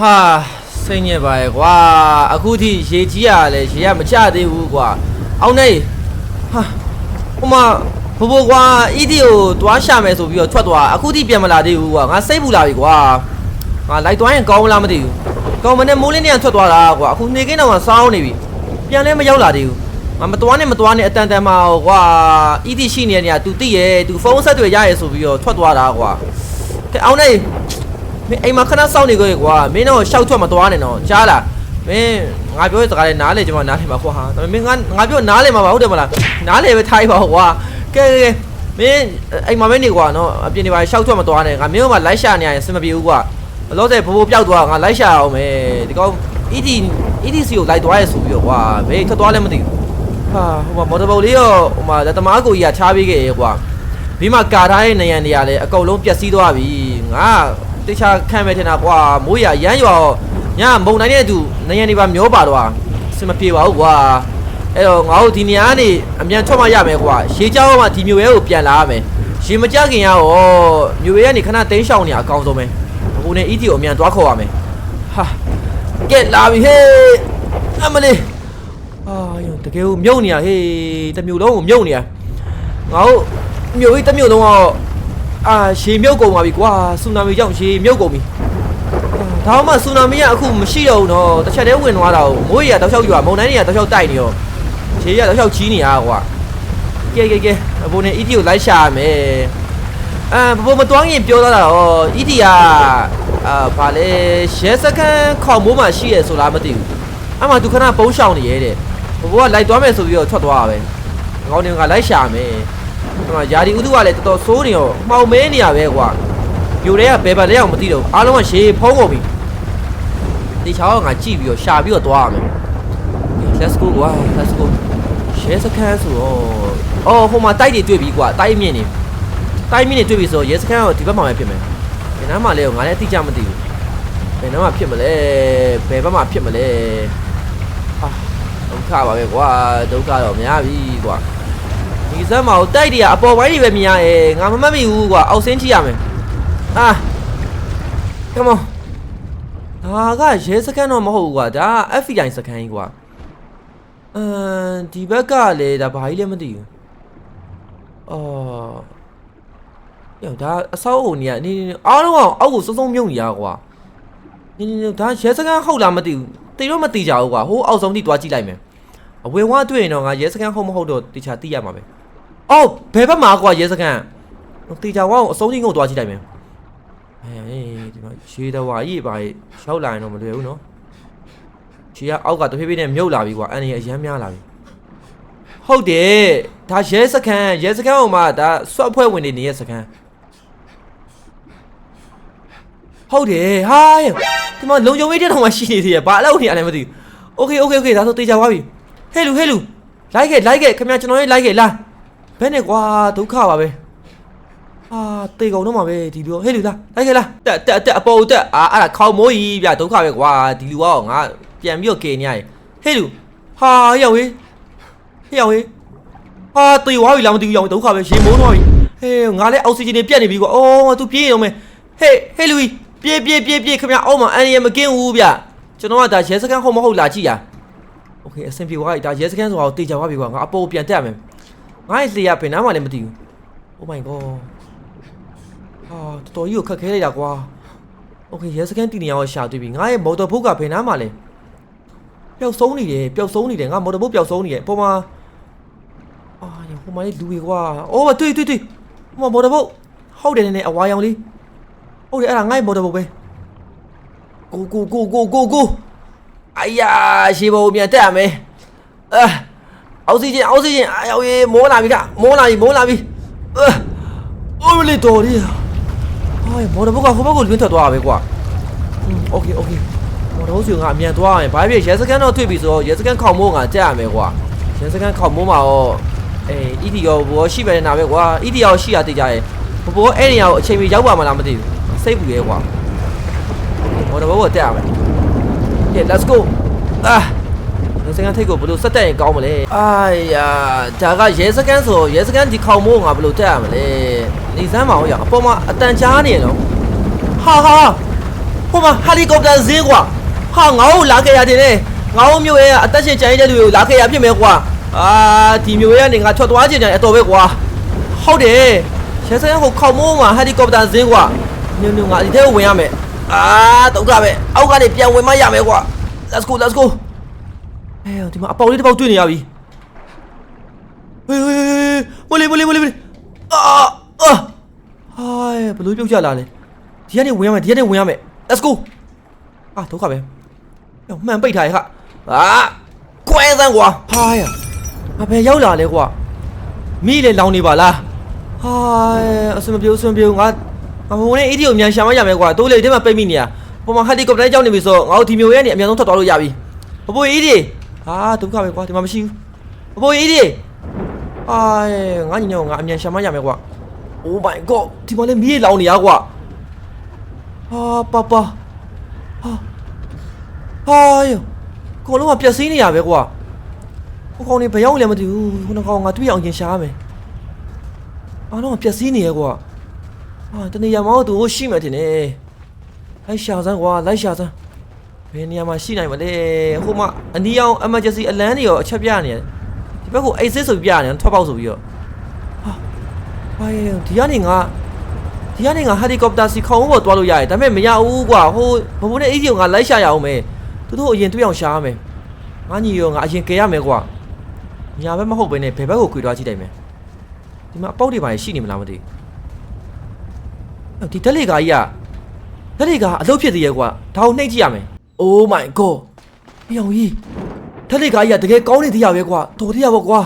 ဟာစိတ်ညစ်ပါရဲ့ကွာအခုထိရေကြီးရလဲရေကမချသေးဘူးကွာအောင်နေဟာဟိုမှာဘဘကွာအီဒီကိုတွားရှာမယ်ဆိုပြီးတော့ထွက်သွားအခုထိပြန်မလာသေးဘူးကွာငါစိတ်ပူလာပြီကွာငါလိုက်သွားရင်ကောင်းမလားမသိဘူးကောင်းမနဲ့မိုးလင်းနေထွက်သွားတာကွာအခုနေကင်းတော့ဆောင်းနေပြီပြန်လဲမရောက်လာသေးဘူးငါမတွားနဲ့မတွားနဲ့အတန်တန်မှာကွာအီဒီရှိနေတဲ့နေရာ तू သိရဲ့ तू ဖုန်းဆက်တွေရရဲဆိုပြီးတော့ထွက်သွားတာကွာကဲအောင်နေ မင်းအိမ်မှာခဏစောင့်နေကြရကွာမင်းတော့ရှောက်ထွက်မသွားနဲ့နော်ကြားလားမင်းငါပြောတဲ့စကားလေးနားလေကျွန်မနားလေပါကွာဟာဒါပေမဲ့မင်းငါငါပြောနားလေမှာပါဟုတ်တယ်မလားနားလေပဲထားပါကွာကဲကဲမင်းအိမ်မှာပဲနေကွာနော်အပြင်နေပါရှောက်ထွက်မသွားနဲ့ငါမင်းကလိုက်ရှာနေရရင်စင်မပြေဘူးကွာဘလို့တဲ့ဘိုးဘိုးပျောက်သွားငါလိုက်ရှာအောင်မယ်ဒီကောင် ED EDC ကိုလိုက်သွားရဲဆိုပြီးတော့ကွာမင်းထွက်သွားလည်းမသိဘူးဟာဟိုမှာမော်တော်ဘုတ်လေးရောဟိုမှာလက်သမားကိုကြီးကချားပေးခဲ့ရေကွာဒီမှာကာထားရဲ့နေရန်တွေကလည်းအကုန်လုံးပျက်စီးသွားပြီငါ တေချာခံမဲ့ထင်တာကွာမိုးရရမ်းရွာတော့ညမုံတိုင်းနဲ့တူနေရနေပါမျောပါတော့အစမပြေပါဘူးကွာအဲ့တော့ငါတို့ဒီနေရာကနေအမြန်ထွက်မှရမယ်ကွာရေကြောင်းမှဒီမျိုးရဲကိုပြန်လာရမယ်ရေမကြခင်ရောမျိုးရဲကနေခဏတင်းရှောင်နေအကောင်းဆုံးပဲအခုနဲ့ ET ကိုအမြန်သွားခေါ်ရမယ်ဟာကဲလာပြီဟေးအမလေးအာယောတကယ်ကိုမြုပ်နေရဟေးတစ်မျိုးလုံးကိုမြုပ်နေရငါတို့မျိုးကြီးတစ်မျိုးလုံးတော့ အာရေမြုပ်ကုန်ပါပြီကွာဆူနာမီကြောင့်ရေမြုပ်ကုန်ပြီအာဒါမှဆူနာမီကအခုမရှိတော့ဘူးနော်တစ်ချက်တည်းဝင်သွားတာကိုမိုးရီကတောက်လျှောက်ရွာမုန်တိုင်းတွေကတောက်လျှောက်တိုက်နေရောရေကတောက်လျှောက်ကြီးနေရကွာကဲကဲကဲအဘိုးနဲ့ ET ကိုလိုက်ရှာရမယ်အာဘိုးမတွန်းရင်ပြောသွားတာဟော ET ကအာဗာလေရဲစကန်ခေါမိုးမှရှိရဆိုလားမသိဘူးအမှသူခဏပုံးရှောင်နေရဲတဲ့ဘိုးကလိုက်သွားမယ်ဆိုပြီးတော့ထွက်သွားတာပဲငေါင်းနေကလိုက်ရှာမယ် ဟိုမှာယာဒီဥတုကလည်းတော်တော်ဆိုးနေရောမှောင်မဲနေရပဲကွာယူတွေကဘယ်ဘက်လဲအောင်မသိတော့ဘူးအားလုံးကရှေးဖုံးကုန်ပြီဒီချောင်းကငါကြည့်ပြီးတော့ရှာပြီးတော့သွားရမယ် let's go ကွာ let's go ရှဲစခန်းဆိုတော့အော်ဟိုမှာတိုက်တွေတွေ့ပြီကွာတိုက်မြင့်နေတိုက်မြင့်နေတွေ့ပြီဆိုတော့ရဲစခန်းကဒီဘက်မှာပဲဖြစ်မယ်ဘယ်နားမှာလဲငါလည်းအတိအကျမသိဘူးဘယ်နားမှာဖြစ်မလဲဘယ်ဘက်မှာဖြစ်မလဲဟာဒုက္ခပါပဲကွာဒုက္ခတော့များပြီကွာ ဒီစမ်းမအောင်တိုက်တွေကအပေါ်ပိုင်းတွေပဲမြင်ရရဲ့ငါမမှတ်မိဘူးကွာအောက်ဆင်းကြည့်ရမယ်အာ come on ဒါကရဲစခန်းတော့မဟုတ်ဘူးကွာဒါက FBI စခန်းကြီးကွာအမ်ဒီဘက်ကလည်းဒါဘာကြီးလဲမသိဘူးအော်ယောဒါအဆောက်အုံကြီးကနေနေအားလုံးအောင်အောက်ကိုစုံစုံမြုံနေရကွာနေနေဒါရဲစခန်းဟုတ်လားမသိဘူးတိတော့မသိကြဘူးကွာဟိုအောက်ဆုံးထိတွားကြည့်လိုက်မယ်အဝေဝါတွေ့ရင်တော့ငါရဲစခန်းဟုတ်မဟုတ်တော့တခြားသိရမှာပဲ အော်ဘယ်ဘက်မှာကွာရဲစခန်းတေချာဝါအောင်အဆုံးကြီးကိုတွားကြည့်လိုက်မယ်အေးဒီမှာရှေးတော်ဝါကြီးပါရောက်လာရင်တော့မလွယ်ဘူးနော်ရှေးကအောက်ကတဖြည်းဖြည်းနဲ့မြုပ်လာပြီကွာအန်ရအရမ်းများလာပြီဟုတ်တယ်ဒါရဲစခန်းရဲစခန်းဟိုမှာဒါဆွတ်ဖွဲ့ဝင်နေနေရဲစခန်းဟုတ်တယ်ဟာဒီမှာလုံခြုံရေးတက်တော်မှရှိနေသေးတယ်ဘာအလုပ်နေရလဲမသိဘူးโอเคโอเคโอเคဒါဆိုတေချာဝါပြီဟဲ့လူဟဲ့လူလိုက်ခဲ့လိုက်ခဲ့ခင်ဗျာကျွန်တော်ရေးလိုက်ခဲ့လာ ဘယ်နဲ့ကွာဒုက္ခပါပဲအာတေကုန်တော့မှာပဲဒီလိုဟဲ့လူလားလိုက်ခဲ့လားတက်တက်တက်အပေါ်တက်အာအဲ့ဒါခေါင်းမိုးကြီးဗျဒုက္ခပဲကွာဒီလူကောငါပြန်ပြီးတော့ကေနေရတယ်ဟဲ့လူဟာရောက်ဝေးဟဲ့ရောက်ဝေးဟာတေဝါပြီလားမသိဘူးရောက်ဒုက္ခပဲရေမိုးတော့ပြီဟဲ့ငါလည်းအောက်ဆီဂျင်တွေပြတ်နေပြီကွာအော် तू ပြေးရုံပဲဟဲ့ဟဲ့လူပြေးပြေးပြေးပြေးခင်ဗျအောက်မှာအန်ရမကင်းဘူးဗျကျွန်တော်ကဒါရဲစခန်းဟုတ်မဟုတ်လာကြည့်ရโอเคအဆင်ပြေသွားပြီဒါရဲစခန်းဆိုတော့တေချာသွားပြီကွာငါအပေါ်ပြန်တက်ရမယ် ငါ့ရဲ့လေရဘယ်နားမှလည်းမသိဘူး Oh my god ဟာတော်တော်ကြီးကိုခက်ခဲလိုက်တာကွာ Okay ရဲစကန်တီနေအောင်ရှာတွေ့ပြီငါရဲ့မော်တော်ဘုတ်ကဘယ်နားမှလဲပျောက်ဆုံးနေတယ်ပျောက်ဆုံးနေတယ်ငါမော်တော်ဘုတ်ပျောက်ဆုံးနေတယ်အပေါ်မှာအာရဟိုမှာလေးလူတွေကွာအော်တွေ့တွေ့တွေ့ဟိုမှာမော်တော်ဘုတ်ဟုတ်တယ်နည်းနည်းအဝါရောင်လေးဟုတ်တယ်အဲ့ဒါငါ့ရဲ့မော်တော်ဘုတ်ပဲကိုကိုကိုကိုကိုကိုအိုင်ယာရှေးဘုံပြန်တက်ရမယ်အာ အောက်ဆီဂျင်အောက်ဆီဂျင်အာရောက်ရေးမိုးလာပြီကမိုးလာပြီမိုးလာပြီအာအိုးလေတော်ရီဟိုမော်ဒဘကဟိုဘက်ကိုလွင်းထွက်သွားတာပဲကွာอืมโอเคโอเคမော်ဒဘစီကအမြန်သွားရင်ဘာဖြစ်ရဲစကန်တော့တွေ့ပြီဆိုတော့ရဲစကန်ခေါင်မိုးကတက်ရမယ်ကွာရဲစကန်ခေါင်မိုးမှာတော့အေး ED ရောဘောရှိပဲနာပဲကွာ ED ရောရှိရတိကြရဲ့ဘောအဲ့နေရာကိုအချိန်မီရောက်ပါမလားမသိဘူးစိတ်ပူရဲကွာမော်ဒဘကတက်ရမယ် Okay let's go အာ ရဲစကန်ထိတ်ကိုဘယ်လိုစက်တက်ရင်ကောင်းမလဲအာယာဒါကရဲစကန်ဆိုရဲစကန်ဒီခေါင်မိုးငါဘယ်လိုတက်ရမလဲနေစမ်းမအောင်ရအပေါ်မှာအတန်ကြားနေရနော်ဟာဟာဟဟိုမှာဟယ်လီကော်ပတာဈေးကွာဟာငါ့ကိုလာခဲ့ရတယ်လေငါ့ကိုမျိုးရဲ့အသက်ရှင်ကျန်ရတဲ့လူကိုလာခဲ့ရဖြစ်မယ်ကွာအာဒီမျိုးရဲ့ကနေငါထွက်သွားခြင်းကြအတော်ပဲကွာဟုတ်တယ်ရဲစခန်းကိုခေါမိုးမှာဟယ်လီကော်ပတာဈေးကွာညညငါဒီထဲကိုဝင်ရမယ်အာဒုက္ခပဲအောက်ကနေပြန်ဝင်မရမယ်ကွာ let's go let's go အဲဒီမှာအပေါက်လေးတစ်ပေါက်တွေ့နေရပြီဟေးဟေးမလေးမလေးမလေးမလေးအာအာဟိုင်းဘယ်လိုပြုတ်ကြလာလဲဒီကနေဝင်ရမယ်ဒီကနေဝင်ရမယ် let's go အာဒုက္ခပဲဟောမှန်ပိတ်ထားရခအာကွဲစမ်းကွာဟာရမဘယ်ရောက်လာလဲကွာမိလေလောင်နေပါလားဟာအစမပြေအစမပြေငါငါဘုံနဲ့အေးဒီကိုမြန်ရှာမရမယ်ကွာတိုးလေဒီမှာပိတ်မိနေရပုံမှန်ဟယ်လီကော်ပတာကြောက်နေပြီဆိုငါတို့ဒီမျိုးရဲ့နေအမြန်ဆုံးထွက်သွားလို့ရပြီဘဘိုးအေးဒီ ဟာဒုက္ခပဲကွာဒီမှာမရှိဘူးဘဘိုးအေးဒီအာငါညီနောငါအမြန်ရှာမရမယ်ကွာ Oh my god ဒီမှာလည်းမီးလောင်နေရကွာဟာပါပါဟာဟာယောကိုလုံးကပျက်စီးနေရပဲကွာဟိုကောင်နေဘယ်ရောက်လဲမသိဘူးခုနကောင်ငါတွေ့အောင်ရင်ရှားမယ်အားလုံးကပျက်စီးနေရကွာဟာတနေရာမှာတော့သူရှိမှတင်နေလိုက်ရှာစမ်းကွာလိုက်ရှာစမ်း ဘယ်နေရာမှာရှိနိုင်မလဲဟိုမှာအနီးအောင် emergency အလန်းတွေရောအချက်ပြနေတယ်ဒီဘက်ကို exit ဆိုပြနေတယ်ထွက်ပေါက်ဆိုပြီးတော့ဟာဒီကနေငါဒီကနေငါဟယ်လီကော်ပတာစီခေါင်းပေါ်သွားလို့ရတယ်ဒါပေမဲ့မရဘူးကွာဟိုဘဘနဲ့အေးကြီးကငါလိုက်ရှာရအောင်မယ်သူတို့အရင်တွေ့အောင်ရှာရမယ်ငါညီရောငါအရင်ကယ်ရမယ်ကွာညာဘက်မဟုတ်ဘဲနဲ့ဘယ်ဘက်ကိုခွေသွားကြည့်လိုက်မယ်ဒီမှာအပေါက်တွေပါရှိနေမလားမသိဘူးဒီတက်လေကာကြီးကတက်လေကာအလုပ်ဖြစ်သေးရဲ့ကွာဒါကိုနှိပ်ကြည့်ရမယ် Oh my god မြောင်ကြီးတက်လေကာကြီးကတကယ်ကောင်းနေသေးရပဲကွာတော်သေးရပါကွာ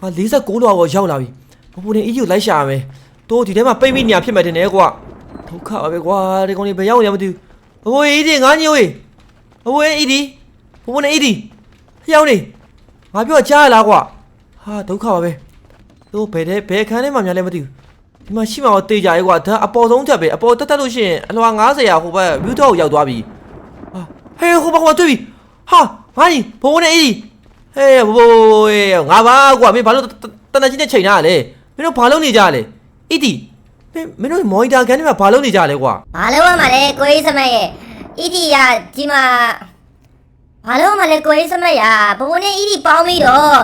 ငါ46လောက်ရောက်လာပြီဘပူနေအီယူလိုက်ရှာရမယ်တို့ဒီထဲမှာပိတ်မိနေရဖြစ်မှတင်တယ်ကွာဒုက္ခပါပဲကွာဒီကောင်လေးဘယ်ရောက်နေမှမသိဘူးဘပူအီဒီငါညိုေးဘပူအီဒီဘပူနေအီဒီဖျောင်းနေငါပြောကြားရလားကွာဟာဒုက္ခပါပဲတို့ဘယ်တဲ့ဘယ်ခန်းထဲမှာများလဲမသိဘူးဒီမှာရှိမှာတော့တေးကြရဲကွာဒါအပေါ်ဆုံးချက်ပဲအပေါ်တက်တက်လို့ရှိရင်အလွှာ90ရာဟိုဘက်ဘျူးတော့ရောက်သွားပြီ ဟာဟေးဟိုဘက်ကတွေ့ပြီဟာငါကြီးဘပူနေအီဒီဟေးဘပူငါပါကွာမင်းဘာလို့တနကြီးနဲ့ချိန်ထားရလဲမင်းတို့ဘာလုပ်နေကြလဲအီတီမင်းမင်းတို့မော်နီတာကန်ထဲမှာဘာလုပ်နေကြလဲကွာဘာလို့ရမှာလဲကိုရေးစမတ်ရဲ့အီဒီယာဒီမှာဘာလို့ရမှာလဲကိုရေးစမတ်ရဘဘနဲ့အီဒီပေါင်းပြီးတော့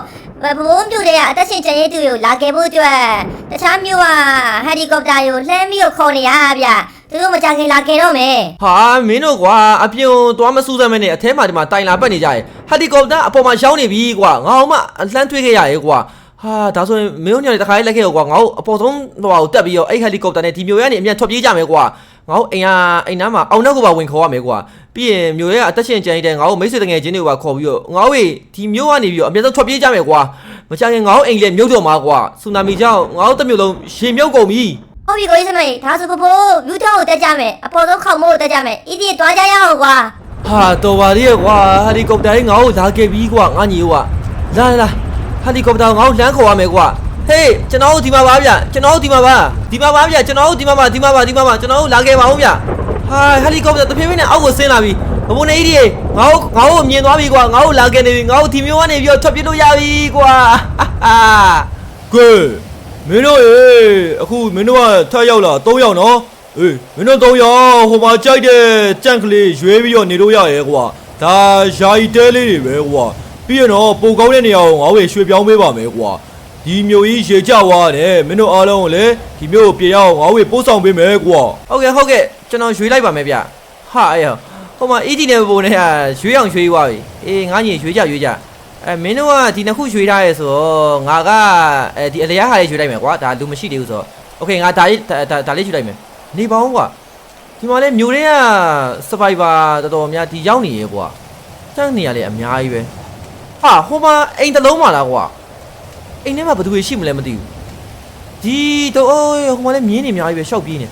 ဘဘုံပြူတွေကအသက်ရှင်ကျန်ရည်သူကိုလာခဲ့ဖို့အတွက်တခြားမျိုးကဟယ်လီကော်ပတာကိုလှမ်းပြီးတော့ခေါ်နေရဗျ သူတို့မကြခင်လာခဲ့တော့မယ်ဟာမင်းတို့ကွာအပြုံသွားမစူးစမ်းမနဲ့အထဲမှာဒီမှာတိုင်လာပတ်နေကြရဟက်လီကော်ပတာအပေါ်မှာရှောင်းနေပြီကွာငါ့မှအလှမ်းထွေးခဲ့ရရဲ့ကွာဟာဒါဆိုရင်မင်းတို့ညနေတခါလေးလက်ခဲ့ရောကွာငါ့ကိုအပေါ်ဆုံးဟိုဟာကိုတက်ပြီးတော့အဲ့ဟက်လီကော်ပတာနဲ့ဒီမျိုးရဲကနေအမြန်ထွက်ပြေးကြမယ်ကွာငါ့အိမ်ကအိမ်နားမှာအောင်နှက်ကိုပါဝင်ခေါ်ရမယ်ကွာပြီးရင်မျိုးရဲကအသက်ရှင်ကျန်ရတဲ့ငါ့ကိုမိတ်ဆွေတငယ်ချင်းတွေကိုပါခေါ်ပြီးတော့ငါ့ကိုဒီမျိုးကနေပြီးတော့အမြန်ဆုံးထွက်ပြေးကြမယ်ကွာမကြခင်ငါ့အိမ်လည်းမြုပ်တော့မှာကွာဆူနာမီကြောင့်ငါ့တစ်မျိုးလုံးရေမြုပ်ကုန်ပြီ ဟုတ်ပြီကိုရေးစမတ်ဒါဆိုဘဘလူထောက်ကိုတက်ကြမယ်အပေါ်ဆုံးခေါက်မိုးကိုတက်ကြမယ်အီဒီတွားကြရအောင်ကွာဟာတော်ပါသေးရဲ့ကွာဟယ်လီကော်ပတာကြီးငါ့ကိုလာခဲ့ပြီကွာငါညီကွာလာလာဟယ်လီကော်ပတာကိုငါ့ကိုလမ်းခေါ်ရမယ်ကွာဟေးကျွန်တော်တို့ဒီမှာပါဗျကျွန်တော်တို့ဒီမှာပါဒီမှာပါဗျကျွန်တော်တို့ဒီမှာပါဒီမှာပါဒီမှာပါကျွန်တော်တို့လာခဲ့ပါဦးဗျဟာဟယ်လီကော်ပတာတဖြည်းဖြည်းနဲ့အောက်ကိုဆင်းလာပြီဘဘနေကြီးငါ့ကိုငါ့ကိုမြင်သွားပြီကွာငါ့ကိုလာခဲ့နေပြီငါ့ကိုဒီမျိုးကနေပြီးတော့ထွက်ပြေးလို့ရပြီကွာဟာကဲ မင်းတို့ရေအခုမင်းတို့ကထပ်ရောက်လာ၃ယောက်နော်အေးမင်းတို့၃ယောက်ဟိုမှာကြိုက်တဲ့ကြန့်ကလေးရွေးပြီးတော့နေလို့ရရဲကွာဒါယာယီတဲလေးတွေပဲကွာပြီးရင်တော့ပိုကောင်းတဲ့နေရာကိုငါ့ဝေရွှေ့ပြောင်းပေးပါမယ်ကွာဒီမျိုးကြီးရေကြွားတယ်မင်းတို့အားလုံးကိုလည်းဒီမျိုးကိုပြေရအောင်ငါ့ဝေပို့ဆောင်ပေးမယ်ကွာဟုတ်ကဲ့ဟုတ်ကဲ့ကျွန်တော်ရွှေလိုက်ပါမယ်ဗျဟာအေးဟိုမှာအီဂျီနဲ့ဘိုးနဲ့ရွှေအောင်ရွှေသွားပြီအေးငါညီရွှေကြရွှေကြ အဲမင်းတို့ကဒီနှစ်ခုရွှေထားရဲဆိုတော့ငါကအဲဒီအလျားဟာလေးရွှေလိုက်မယ်ကွာဒါလူမရှိသေးဘူးဆိုတော့โอเคငါဒါလေးဒါဒါလေးရွှေလိုက်မယ်နေပါဦးကွာဒီမှာလဲမျိုးတွေကစပိုက်ပါတော်တော်များဒီရောက်နေရဲကွာတန်းနေရလေအများကြီးပဲဟာဟိုမှာအိမ်တစ်လုံးမလားကွာအိမ်ထဲမှာဘယ်သူတွေရှိမလဲမသိဘူးဒီတော့အိုးဟိုမှာလဲမြင်းနေအများကြီးပဲရှောက်ပြေးနေ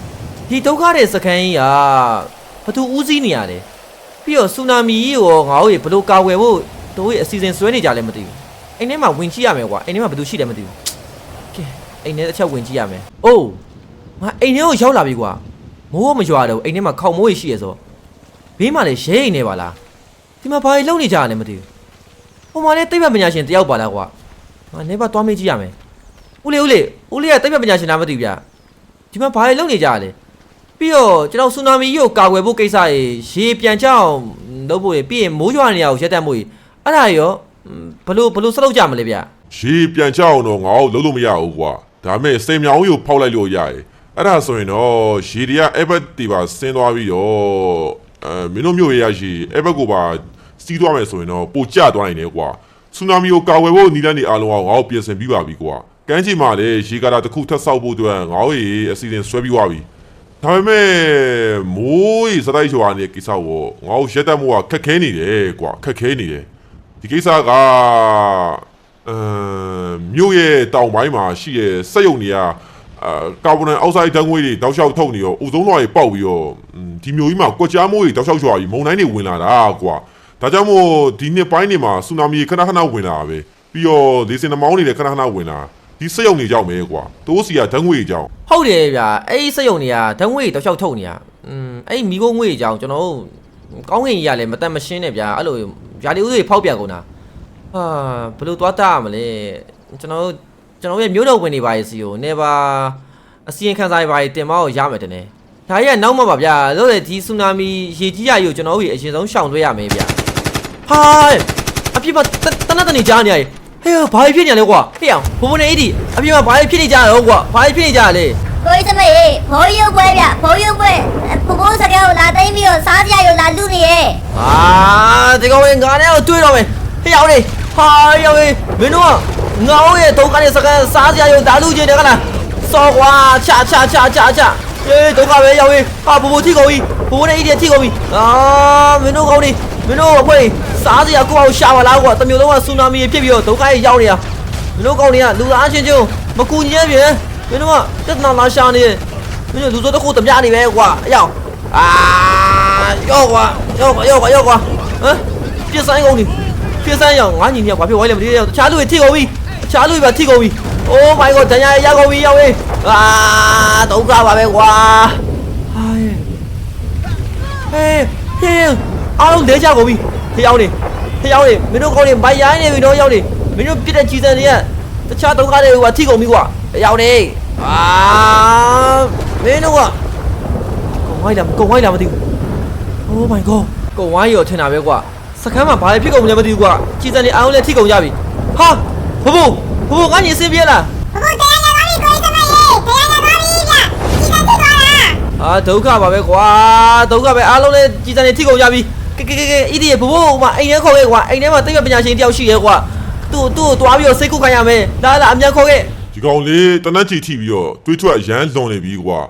ဒီဒုက္ခတဲ့စကန်ကြီးကဘသူဦးစီးနေရလဲပြီးတော့ဆူနာမီကြီးရောငါတို့ရေဘလို့ကာဝယ်ဖို့ တို့ရေအစီအစဉ်ဆွဲနေကြလဲမသိဘူးအိမ်ထဲမှာဝင်ကြည့်ရမယ်ကွာအိမ်ထဲမှာဘသူရှိတယ်မသိဘူးကဲအိမ်ထဲတစ်ချက်ဝင်ကြည့်ရမယ်အိုးငါအိမ်ထဲကိုရောက်လာပြီကွာမိုးကမရွာတော့ဘူးအိမ်ထဲမှာခေါင်မိုးကြီးရှိရဆိုဘေးမှာလည်းရဲအိမ်နေပါလားဒီမှာဘာတွေလုပ်နေကြရလဲမသိဘူးဟိုမှာလည်းတိတ်ဘက်ပညာရှင်တယောက်ပါလားကွာငါနေပါသွားမေးကြည့်ရမယ်ဦးလေးဦးလေးဦးလေးကတိတ်ဘက်ပညာရှင်လားမသိဘူးဗျဒီမှာဘာတွေလုပ်နေကြရလဲပြပြီးတော့ကျွန်တော်ဆူနာမီကိုကာကွယ်ဖို့ကိစ္စရေရေပြန်ချအောင်လုပ်ဖို့ရေပြီးရင်မိုးရွာနေရအောင်ရက်တက်မှုရေ အဲ့ဒါရောဘလို့ဘလို့ဆက်လုပ်ကြမလဲဗျရေပြန်ချအောင်တော့ငါ့ကိုလုံးလို့မရဘူးကွာဒါပေမဲ့စိန်မြောင်ကြီးကိုဖောက်လိုက်လို့ရတယ်အဲ့ဒါဆိုရင်တော့ရေတွေကအဲ့ဘက်တီပါဆင်းသွားပြီးတော့အဲမင်းတို့မျိုးရရရေအဲ့ဘက်ကိုပါစီးသွားမယ်ဆိုရင်တော့ပိုကျသွားနိုင်တယ်ကွာဆူနာမီကိုကာဝယ်ဖို့နီးလန်းနေအားလုံးကငါ့ကိုပြင်ဆင်ပြီးပါပြီကွာကမ်းခြေမှာလည်းရေကာတာတစ်ခုထပ်ဆောက်ဖို့အတွက်ငါ့ရေအစီအစဉ်ဆွဲပြီးသွားပြီဒါပေမဲ့မိုးရီစတိုက်ချွာနေကိစ္စကိုငါ့ကိုရက်တက်မှုကခက်ခဲနေတယ်ကွာခက်ခဲနေတယ် ဒီကိစ္စကအဲမြို့ရဲ့တောင်ပိုင်းမှာရှိတဲ့စက်ရုံတွေကအာကာဗွန်အောက်ဆိုက်ဓာတ်ငွေ့တွေတောက်လျှောက်ထုတ်နေရောအုပ်ဆုံးလွှာတွေပေါက်ပြီးတော့ဒီမျိုးကြီးမှာကွက်ကြားမိုးတွေတောက်လျှောက်ရွာပြီးမုန်တိုင်းတွေဝင်လာတာကွာဒါကြောင့်မို့ဒီနှစ်ပိုင်းတွေမှာဆူနာမီခဏခဏဝင်လာတာပဲပြီးတော့ဒေစင်နမောင်းတွေလည်းခဏခဏဝင်လာဒီစက်ရုံတွေကြောင့်ပဲကွာတိုးစီကဓာတ်ငွေ့ကြောင့်ဟုတ်တယ်ဗျာအဲ့ဒီစက်ရုံတွေကဓာတ်ငွေ့တောက်လျှောက်ထုတ်နေတာอืมအဲ့ဒီမီးခိုးငွေ့ကြောင့်ကျွန်တော်တို့ကောင်းကင်ကြီးကလည်းမတတ်မရှင်းနဲ့ဗျာအဲ့လို ຢာဒီဥတွေဖောက်ပြန်ကုန်တာဟာဘယ်လိုသွားတတ်ရမလဲကျွန်တော်တို့ကျွန်တော်တို့ရဲ့မျိုးတော်ဝင်နေပါရဲ့စီကိုနေပါအစီရင်ခံစာတွေပါတင်မအောင်ရမယ်တနေ့ဒါကြီးကနောက်မှပါဗျာလို့လေဒီဆူနာမီရေကြီးရယူကျွန်တော်တို့အရင်ဆုံးရှောင်တွေ့ရမယ်ဗျာဟာအပြစ်ပါတနတ်တနေကြားနေရတယ်ဟေးဘာဖြစ်နေလဲကွာဟေးအောင်ဘုံဘုံနေအဲ့ဒီအပြစ်ပါဘာဖြစ်နေကြရောကွာဘာဖြစ်နေကြလဲ ကိုကြီးစမရေဘောရုပ်ပွဲဗျဘောရုပ်ပွဲဘဘိုးစကားကိုလာသိမ့်ပြီးတော့စားကြရောလာလူနေရဲ့အာဒီကောင်ဝင်ငါနဲ့တော့တွေ့တော့မယ်ဟေ့ရောက်နေဟာရောက်နေမင်းတို့ကငါ့ရဲ့ဒုက္ခနဲ့စကားစားကြရုံဒါလူချင်းတယ်ကလားစောကွာချာချာချာချာချာအေးဒုက္ခပဲရောက်နေဟာဘူဘူထိကုန်ပြီဘူဘူနဲ့အီဒီထိကုန်ပြီအာမင်းတို့ကောင်းနေမင်းတို့အဖွဲစားစရာကိုယ့်အောင်ရှာပါလားကွာတမျိုးလုံးကဆူနာမီဖြစ်ပြီးတော့ဒုက္ခရဲ့ရောက်နေတာမင်းတို့ကောင်းတွေကလူသားချင်းချင်းမကူညီရပြန်မ င်းတို့ကတက်နာလာရှာနေမင်းတို့လူစိုးတစ်ခုတပြနေပဲကွာအရောက်အာရောက်ကွာရောက်ကွာရောက်ကွာရောက်ကွာဟမ်ပြစ်ဆိုင်ကုန်နေပြစ်ဆိုင်ရောက်ငါညီမြောက်ကွာဖြစ်ဝိုင်းလေမတည်ရတခြားလူတွေထိကုန်ပြီတခြားလူတွေပါထိကုန်ပြီ Oh my god တညာရရောက်ကုန်ပြီရောက်ပြီအာဒုက္ခပါပဲကွာဟိုင်းဟေးဟေးအားလုံးလဲကြကုန်ပြီဖျောင်းနေဖျောင်းနေမင်းတို့ကောင်းနေမိုင်ရိုင်းနေပြီတော့ရောက်နေမင်းတို့ပြစ်တဲ့ကြီးစံတွေကတခြားဒုက္ခတွေကထိကုန်ပြီကွာရောက်နေ အာမင်းတို့ကကုန်ဝိုင်းလားကုန်ဝိုင်းလားမသိဘူး Oh my god ကုံဝိုင်းရောထင်တာပဲကွာစခန်းမှာဘာဖြစ်ကုန်လဲမသိဘူးကွာကြည်စံနေအားလုံးလည်းထိကုန်ကြပြီဟာဘဘဘဘငါညီအစင်းပြေးလားဘဘတရားရပါပြီကိုကြီးစမရေတရားရပါပြီဗျဒီကဖြစ်သွားတာအာဒုက္ခပါပဲကွာဒုက္ခပဲအားလုံးလည်းကြည်စံနေထိကုန်ကြပြီကဲကဲကဲကဲဣဒီဘဘဟိုမှာအိမ်ထဲခေါ်ခဲ့ကွာအိမ်ထဲမှာသိပ္ပံပညာရှင်တယောက်ရှိရဲကွာသူ့သူ့ကိုတွားပြီးတော့စိတ်ကုခိုင်းရမယ်လာလာအမြန်ခေါ်ခဲ့ဒီ ကောင်လေးတနက်ချီထိပြီးတော့တွေးထွက်ရမ်းလွန်နေပြီကွာ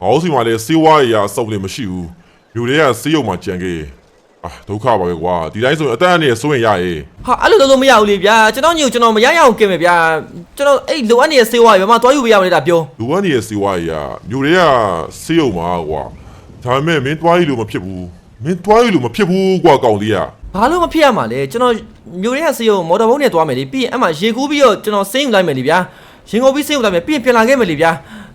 ငါတို့စီမှာလည်းစေးဝါးရည်ရအစုပ်လည်းမရှိဘူးမြို့တွေကစေးရုံမှာကြံခဲ့အာဒုက္ခပါပဲကွာဒီတိုင်းဆိုရင်အသက်အန္တရာယ်စိုးရင်ရရဲ့ဟာအဲ့လိုလုပ်လို့မရဘူးလေဗျာကျွန်တော်ညီကိုကျွန်တော်မရရအောင်กินမယ်ဗျာကျွန်တော်အဲ့လိုအပ်နေတဲ့စေဝါရဘယ်မှာတွားယူပေးရမလဲဒါပြောလူကနေရစေးဝါးရည်ရမြို့တွေကစေးရုံမှာကွာဒါပေမဲ့မင်းတွားရည်လို့မဖြစ်ဘူးမင်းတွားရည်လို့မဖြစ်ဘူးကွာကောင်လေးကဘာလို့မဖြစ်ရမှာလဲကျွန်တော်မျိုးရဲစေးရုံမော်တော်ဘုံနဲ့သွားမယ်လေပြီးရင်အဲ့မှာရေကူးပြီးတော့ကျွန်တော်စိမ့်ယူလိုက်မယ်လေဗျာ ရင်ကုန်ပြီးစိမ့်ယူလိုက်မယ်ပြီးရင်ပြန်လာခဲ့မယ်လေဗျာ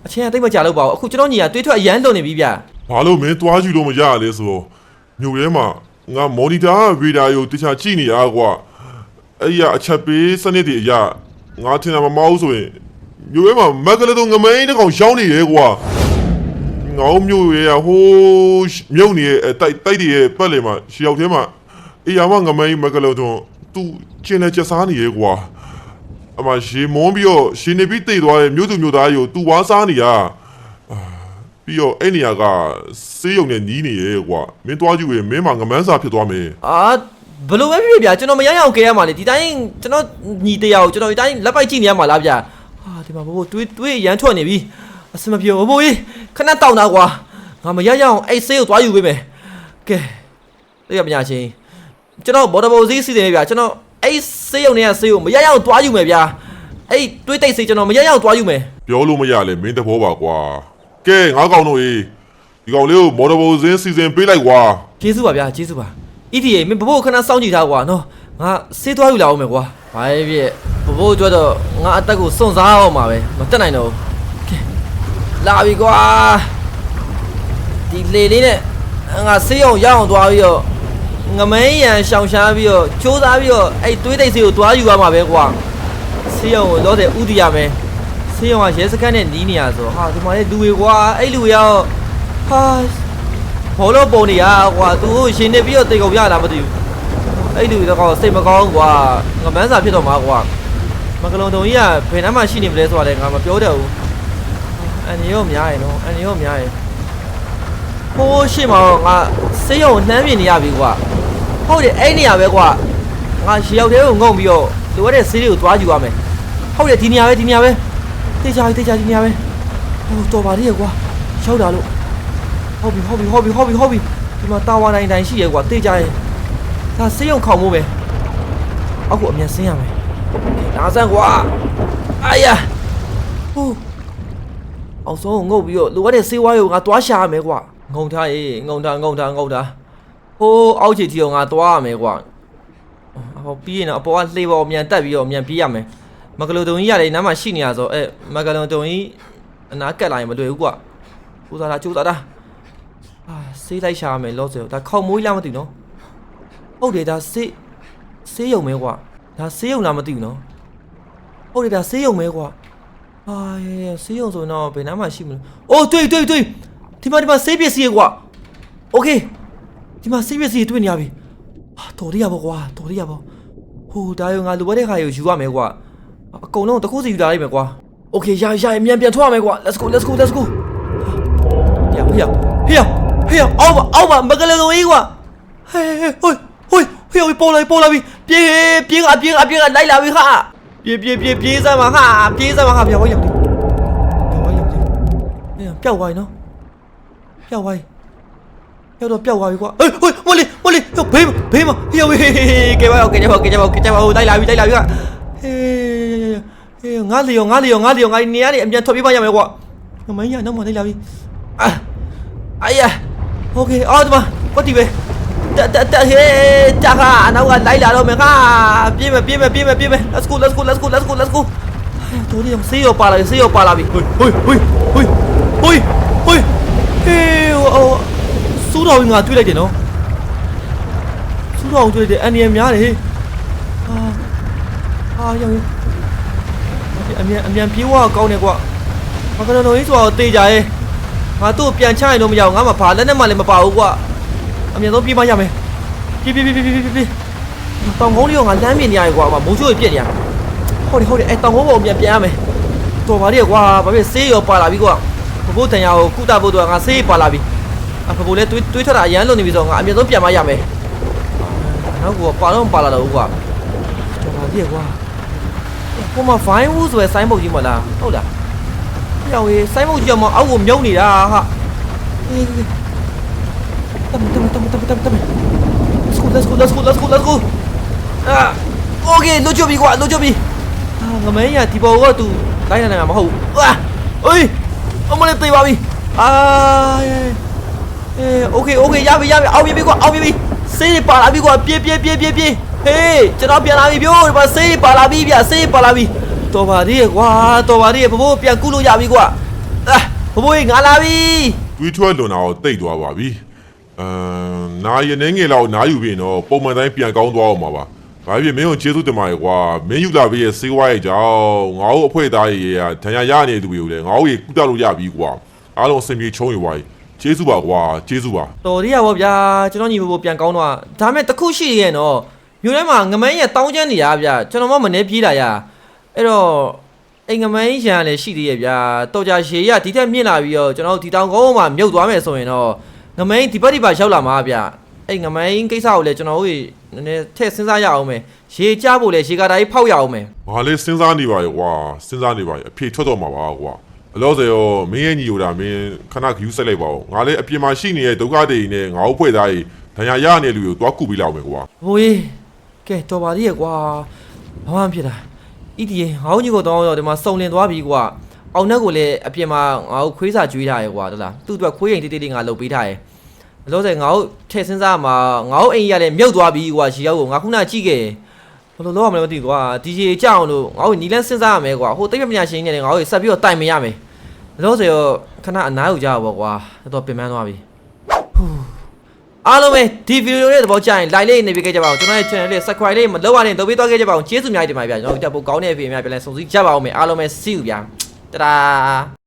အချင်းကတိတ်မကြလို့ပါဘူးအခုကျွန်တော်ညီကတွေးထွက်အရန်လွန်နေပြီဗျာဘာလို့မင်းတွားယူလို့မရရလဲဆိုတော့မြို့ထဲမှာငါမော်နီတာဗီဒီယိုတခြားကြည့်နေရကွာအဲ့ရအချက်ပေးစနစ်တွေအရငါထင်တာမမောက်ဆိုရင်မြို့ထဲမှာမက်ကလေးတော့ငမိန်တစ်ကောင်ရှောင်းနေရဲကွာငါတို့မြို့ရဲဟိုးမြုပ်နေရဲ့တိုက်တိုက်တွေရဲ့ပတ်လည်မှာရှောက်ထဲမှာအေးရမငမိန်မက်ကလေးတော့သူကျင်းနေချက်စားနေရဲကွာ အမရှေမွန်ပြီးတော့ရှင်းနေပြီးတိတ်သွားတဲ့မြို့သူမြို့သားကြီးကိုသူဝါစားနေရပြီးတော့အဲ့နေရာကစေးရုံနဲ့နီးနေရဲကွာမင်းတွားကြည့်ရင်မင်းမငမန်းစာဖြစ်သွားမယ်အာဘယ်လိုပဲဖြစ်ဖြစ်ဗျာကျွန်တော်မရရအောင်ကြဲရမှာလေဒီတိုင်းကျွန်တော်ညီတရားကိုကျွန်တော်ဒီတိုင်းလက်ပိုက်ကြည့်နေရမှာလားဗျာဟာဒီမှာဘိုးတွေးတွေးရန်ထွက်နေပြီအစမပြေဘိုးကြီးခဏတောက်တာကွာငါမရရအောင်အဲ့ဆေးကိုသွားယူပေးမယ်ကဲသိရပညာချင်းကျွန်တော်ဘော်ဒဘိုဈေးစီစဉ်နေဗျာကျွန်တော် အဲ့ဆေးရုံတွေကဆေးကိုမရရအောင်သွားယူမယ်ဗျာအဲ့တွေးတိတ်ဆေးကျွန်တော်မရရအောင်သွားယူမယ်ပြောလို့မရလေမင်းတဘောပါကွာကဲငါးကောင်တို့ရေးဒီကောင်လေးကိုမော်ဒဘိုစင်းစီစဉ်ပေးလိုက်ကွာကျေးဇူးပါဗျာကျေးဇူးပါ ETA မင်းဘဘို့ခဏစောင့်ကြည့်ထားကွာနော်ငါဆေးသွားယူလာအောင်မယ်ကွာဘာဖြစ်ဖြစ်ဘဘို့အတွက်တော့ငါအသက်ကိုစွန့်စားအောင်ပါပဲမတက်နိုင်တော့ဘူးကဲလာပြီကွာဒီလေလေးနဲ့ငါဆေးအောင်ရအောင်သွားပြီးတော့ ငမင်းရန်ရှောင်ရှားပြီးတော့ချိုးသားပြီးတော့အဲ့တွေးတိတ်ဆေးကိုသွားယူရမှာပဲကွာဆေးအောင်ကိုတော့တဲ့ဥတီရမယ်ဆေးအောင်ကရဲစခန်းနဲ့နီးနေရဆိုဟာဒီမှာလေလူတွေကွာအဲ့လူတွေရောဟာဘောလုံးပုံနေရကွာသူကိုရှင်နေပြီးတော့တေကုန်ရလားမသိဘူးအဲ့လူတော့စိတ်မကောင်းကွာငမန်းစာဖြစ်တော့မှာကွာမကလုံတုံကြီးကဘယ်နှမ်းမှရှိနေမလဲဆိုတာလည်းငါမပြောတတ်ဘူးအန်ဒီရောများရယ်နော်အန်ဒီရောများရယ်ဟိုးရှေ့မှာတော့ငါစေးရုံနှမ်းမြင်နေရပြီကွာ ဟုတ်တယ်အဲ့နေရာပဲကွာငါရှေရောက်တဲ့ကိုငုံပြီးတော့လိုရတဲ့ဆေးတွေကိုသွားယူရမယ်ဟုတ်တယ်ဒီနေရာပဲဒီနေရာပဲတေချာတေချာဒီနေရာပဲဟိုတော်ပါသေးရကွာရောက်တာလို့ဟုတ်ပြီဟုတ်ပြီဟုတ်ပြီဟုတ်ပြီဟုတ်ပြီဒီမှာတာဝါတိုင်းတိုင်းရှိရဲကွာတေးကြရဲဒါစေးရုံခေါင်မိုးပဲအောက်ကိုအမြန်ဆင်းရမယ်ဒါဆန်းကွာအာယာဟိုးအောင်ဆုံးငုတ်ပြီးတော့လိုအပ်တဲ့စေးဝါးရုံငါတွားရှာရမယ်ကွာငုံထားရေးငုံထားငုံထားငုံထား ဟိုးအောက်ခြေတီအောင်ငါတွားရမယ်ကွာဟောပြီးရင်တော့အပေါ်ကလှေပေါ်အမြန်တက်ပြီးတော့အမြန်ပြေးရမယ်မကလိုတုံကြီးရတယ်နားမှာရှိနေရဆိုအဲမကလိုတုံကြီးအနာကက်လာရင်မတွေ့ဘူးကွာစူးစားတာစူးစားတာ အာဆေးလိုက်ရှာရမယ်လောစေဒါခေါင်မိုးကြီးလားမသိဘူးနော်ဟုတ်တယ်ဒါဆေးဆေးရုံမဲကွာဒါဆေးရုံလားမသိဘူးနော်ဟုတ်တယ်ဒါဆေးရုံမဲကွာအာရဲဆေးရုံဆိုရင်တော့ဘယ်နားမှရှိမလဲအိုးတွေ့တွေ့တွေ့ဒီမှာဒီမှာဆေးပစ္စည်းရကွာโอเค ဒီမှာဆေးပစ္စည်းတွေ့နေရပြီဟာတော်ရရပါကွာတော်ရရပါဟိုဒါရောငါလိုတဲ့ခါရောယူရမယ်ကွာအကုန်လုံးတစ်ခုစီယူလာလိုက်မယ်ကွာโอเคရရအမြန်ပြန်ထွက်ရမယ်ကွာ let's go let's go let's go ဟေ့ဟေ့ဟေ့ဟေ့အောက်ပါအောက်ပါမကလေးကောင်ကြီးကွာဟေးဟိုဟိုဟေ့ပေါ်လာပေါ်လာပြီပြေးပြေးကပြေးကပြေးကလိုက်လာပြီဟာပြေးပြေးပြေးပြေးစမ်းပါဟာပြေးစမ်းပါဟာပြောင်းရောက်တယ်ပြောင်းရောက်တယ်ဟေးပျောက်သွားပြီနော်ပျောက်သွားပြီ ပျောက်တော့ပျောက်သွားပြီကွာဟေးဟေးမလေးမလေးဟေးဘေးဘေးမဟေးဟေးကဲပါကဲပါကဲပါကဲပါဟိုတိုက်လာပြီတိုက်လာပြီကွာဟေးဟေးငါလျော်ငါလျော်ငါလျော်ငါနေရာနေအမြန်ထွက်ပြေးပါရမယ်ကွာငမိုင်းရနောက်မှတိုက်လာပြီအာအာယာโอเคအော်ဒီမှာကွတ်တီပဲတတတဟေးတာခါအနောက်ကလိုက်လာတော့မယ်ခါပြေးမယ်ပြေးမယ်ပြေးမယ်ပြေးမယ် let's go let's go let's go let's go let's go တို့ဒီဆေးရောပါလာဆေးရောပါလာပြီဟိုဟိုဟိုဟိုဟိုဟိုဟေးဟို စူးတော်ဝင်ငါတွေ့လိုက်တယ်နော်စူးတော်ဝင်တွေ့လိုက်တယ်အန်ဒီယံများတယ်ဟာဟာရောက်အမြန်အမြန်ပြေးဝါကောင်းတယ်ကွာမကနတော်ကြီးဆိုတော့တေးကြရဲ့ငါတို့ပြန်ချရင်တော့မရအောင်ငါမှဘာလက်နဲ့မှလည်းမပါဘူးကွာအမြန်ဆုံးပြေးမရမယ်ပြေးပြေးပြေးပြေးပြေးပြေးတောင်ကုန်းလေးကငါလမ်းမြင်နေရတယ်ကွာမိုးချိုးပြက်နေရဟုတ်တယ်ဟုတ်တယ်အဲတောင်ကုန်းပေါ်ပြန်ပြန်ရမယ်တော်ပါလေကွာဘာဖြစ်ဆေးရောပါလာပြီကွာဘိုးဘိုးတန်ရာကိုကုတဖို့တော့ငါဆေးပါလာပြီ အဘဘိုးလည်းတွေးတွေးထွက်တာအရန်လုံနေပြီဆိုတော့ငါအမြင်ဆုံးပြန်မရမယ်နောက်ကပါတော့ပါလာတော့ကွာတော်ပါလေကွာဟိုမှာ fine wood ဆိုရယ်ဆိုင်းဘုတ်ကြီးမလားဟုတ်လားပြောင်းရေးစိုင်းမုတ်ကြောင်မအောက်ကိုမြုပ်နေတာဟာအေးတမတမတမတမတမတမ Let's go let's go let's go let's go let's go အာ Okay လွတ်ချပြီကွာလွတ်ချပြီအာငမင်းရဒီပေါ်ကသူလိုက်နေတာမဟုတ်ဘူးအာအေးအမလေးတေးပါပြီအာ အေး Okay okay ရပြီရပြီအောင်ပြီကွာအောင်ပြီစေးပါလာပြီကွာပြေးပြေးပြေးပြေးပြေးဟေးကျွန်တော်ပြန်လာပြီပြောဒီမှာစေးပါလာပြီဗျစေးပါလာပြီတော်ပါသေးရဲ့ကွာတော်ပါသေးရဲ့ဘဘိုးပြန်ကူးလို့ရပြီကွာအာဘဘိုးကြီးငါလာပြီတွေးထွက်လွန်တာကိုတိတ်သွားပါပြီအမ်နာရနေငယ်လောက်နားယူပြီးရင်တော့ပုံမှန်တိုင်းပြန်ကောင်းသွားအောင်ပါပါဘာဖြစ်မင်းကိုကျေးဇူးတင်ပါတယ်ကွာမင်းယူလာပြီးရဲ့စေးဝါးရဲ့ကြောင့်ငါ့ကိုအဖွဲသားရဲ့ရာထန်ရရနေသူတွေကိုလည်းငါ့ကိုကုတလို့ရပြီကွာအားလုံးအစင်ပြေချုံးရွာကျေး ဇူးပါကွာကျေးဇူးပါတော်သေးရပါဗျာကျွန်တော်ညီဘဘိုးပြန်ကောင်းတော့ဒါမဲ့တစ်ခုရှိရဲ့နော်မြို့ထဲမှာငမန်းရဲ့တောင်းကျမ်းနေရဗျာကျွန်တော်မမနေပြေးလာရအဲ့တော့အိမ်ငမန်းရန်လည်းရှိသေးရဲ့ဗျာတော်ကြရှည်ရဒီထက်မြင့်လာပြီးတော့ကျွန်တော်ဒီတောင်ကုန်းမှာမြုပ်သွားမယ်ဆိုရင်တော့ငမန်းဒီဘက်ဒီဘက်ရောက်လာမှာဗျာအဲ့ငမန်းကိစ္စကိုလည်းကျွန်တော်တို့နည်းနည်းထည့်စဉ်းစားရအောင်မယ်ရေချဖို့လည်းရေကာတာကြီးဖောက်ရအောင်မယ်။ဘာလဲစဉ်းစားနေပါရဲ့ကွာစဉ်းစားနေပါရဲ့အဖြေထွက်တော့မှာပါကွာ။ အလောစေရောမင်းရဲ့ညီတို့ဒါမင်းခဏဂယူးဆက်လိုက်ပါဦး။ငါလည်းအပြင်မှာရှိနေတဲ့ဒုက္ခတွေနဲ့ငါ့ကိုဖွဲ့သားကြီးဒဏ်ရာရနေတဲ့လူတွေကိုတွားကူပြီးလောက်မယ်ကွာဟိုကြီးကဲတော်ပါသေးရဲ့ကွာဘာမှမဖြစ်တာဣတီဟောင်းကြီးကိုတော့တော့ဒီမှာစုံလင်သွားပြီကွာအောင်နှက်ကိုလည်းအပြင်မှာငါ့ကိုခွေးစာကျွေးထားရဲ့ကွာဟုတ်လားသူ့အတွက်ခွေးရင်တိတိလေးငါလုပ်ပေးထားရဲ့လောဆယ်ငါ့ကိုထည့်စင်းစားမှာငါ့ကိုအိမ်ကြီးကလည်းမြုပ်သွားပြီကွာရှီရောက်ကိုငါခုနကြည့်ခဲ့ ဘယ်လိုလုပ်ရမလဲမသိဘူးကွာဒီဂျေကြောက်အောင်လို့ငါ့ကိုနီလန်းစင်းစားရမယ်ကွာဟိုတိတ်ပညာရှင်ကြီးနဲ့ငါ့ကိုဆက်ပြီးတော့တိုင်မရမယ်လောဆယ်ရောခဏအနားကိုကြာပါကွာတော့ပင်ပန်းသွားပြီအားလုံးပဲဒီဗီဒီယိုရဲ့သဘောကျရင် like လေးနေပြခဲ့ကြပါဦးကျွန်တော်ရဲ့ channel လေး subscribe လေးမလုပ်ရရင်လုပ်ပေးသွားခဲ့ကြပါဦးကျေးဇူးများတင်ပါတယ်ဗျာကျွန်တော်တို့တက်ဖို့ကောင်းတဲ့ဗီဒီယိုများပြန်လဲစုံစည်းကြပါဦးမယ်အားလုံးပဲ see you ဗျာတဒါ